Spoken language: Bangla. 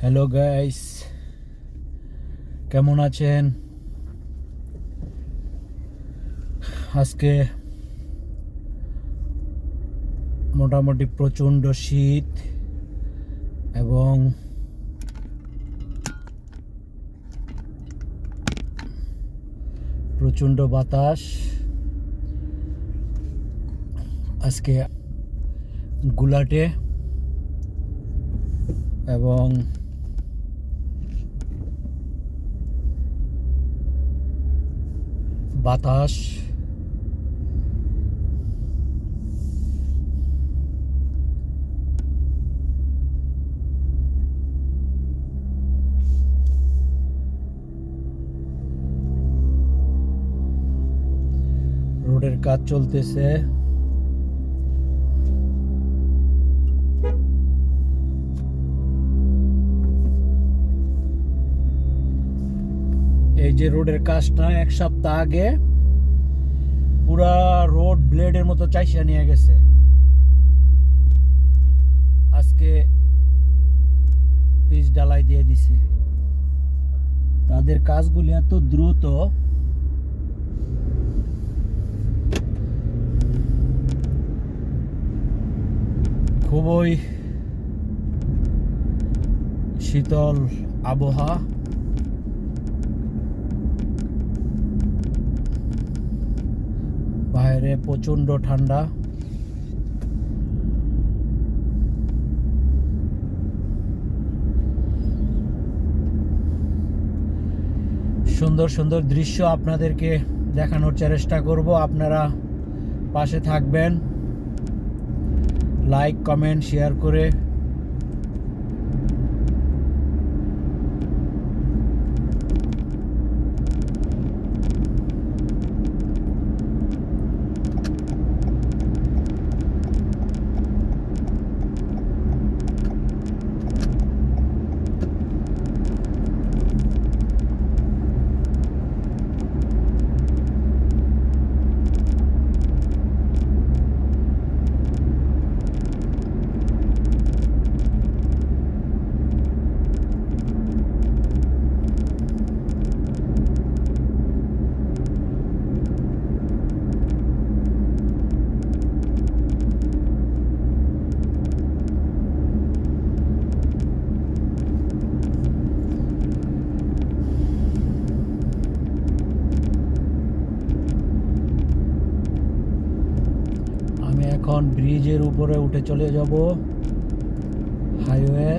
হ্যালো গাইস কেমন আছেন? আজকে মোটামুটি প্রচণ্ড শীত এবং প্রচণ্ড বাতাস। আজকে গুলাটে এবং বাতাস। রোডের কাজ চলতেছে। যে রোডের কাজটা এক সপ্তাহ আগে পুরা রোড ব্লেডের মতো চাইসা নিয়ে গেছে। আজকে পিচ ডালাই দিয়ে দিছে। তাদের কাজগুলি এত দ্রুত। খুবই শীতল আবহাওয়া। বাইরে প্রচণ্ড ঠান্ডা। সুন্দর সুন্দর দৃশ্য আপনাদেরকে দেখানোর চেষ্টা করব। আপনারা পাশে থাকবেন। লাইক, কমেন্ট, শেয়ার করে এখন ব্রিজের উপরে উঠে চলে যাব হাইওয়ে।